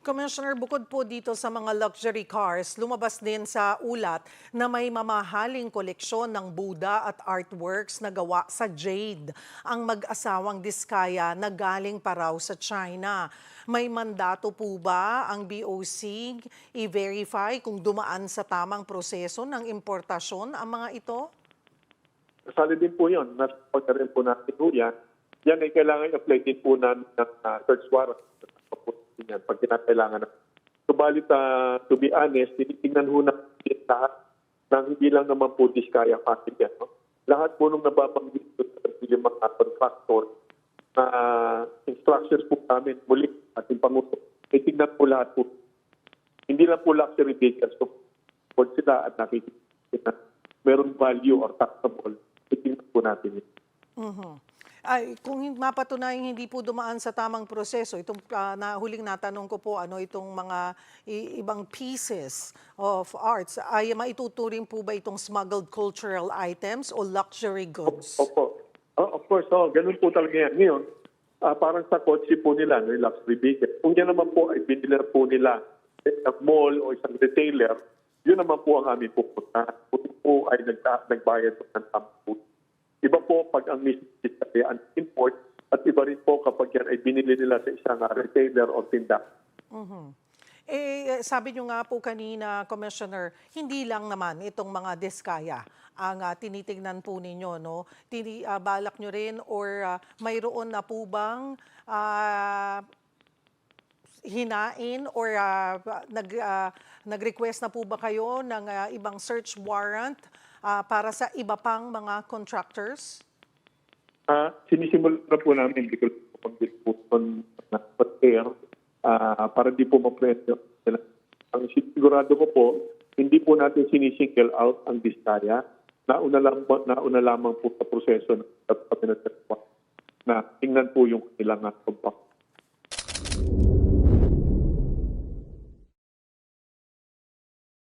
Commissioner, bukod po dito sa mga luxury cars, lumabas din sa ulat na may mamahaling koleksyon ng Buddha at artworks na gawa sa jade. Ang mag-asawang Diskaya na galing pa raw sa China. May mandato po ba ang BOC i-verify kung dumaan sa tamang proseso ng importasyon ang mga ito? Kasali din po yun. Nasa rin po natin po yan. Yan ay kailangan i-apply din po ng uh, search warrant. Yan, pag kinakailangan. Subalit, uh, to be honest, tinitingnan ho natin lahat ng hindi lang naman po diskaya factory yan. No? Lahat po nung nababanggit ko sa yung mga contractor na uh, instructions po namin muli ating panguto. Titignan po lahat po. Hindi lang po luxury vehicles. So, pag sila at nakikita na meron value or taxable, titignan po natin yun. Ay, kung mapatunayang hindi po dumaan sa tamang proseso, itong ah, na huling natanong ko po, ano itong mga ibang pieces of arts, ay maituturing po ba itong smuggled cultural items o luxury goods? Opo. Oh, of course, oh, ganun po talaga yan. Ngayon, ah, parang sa kotse po nila, no, yung luxury vehicle. Kung yan naman po ay binili po nila sa isang mall o isang retailer, yun naman po ang aming pupunta. Kung po ay nagta- nagbayad ng tampo. Iba po pag ang business ay ang import at iba rin po kapag yan ay binili nila sa isang ah, retailer o tindahan. Mhm. Eh, sabi nyo nga po kanina, Commissioner, hindi lang naman itong mga diskaya ang ah, tinitingnan po ninyo, no? Tini, ah, balak nyo rin or ah, mayroon na po bang ah, hinain or ah, nag, ah, nag-request na po ba kayo ng ah, ibang search warrant ah, para sa iba pang mga contractors? Ah, sinisimula na po namin ko po pag-disputon na air ah, para di po ma-pressure. Ang sigurado ko po, hindi po natin sinisingle out ang Vizcaya. Nauna, lang po, nauna lamang po sa proseso ng Cabinet na tingnan po yung kanilang uh, compact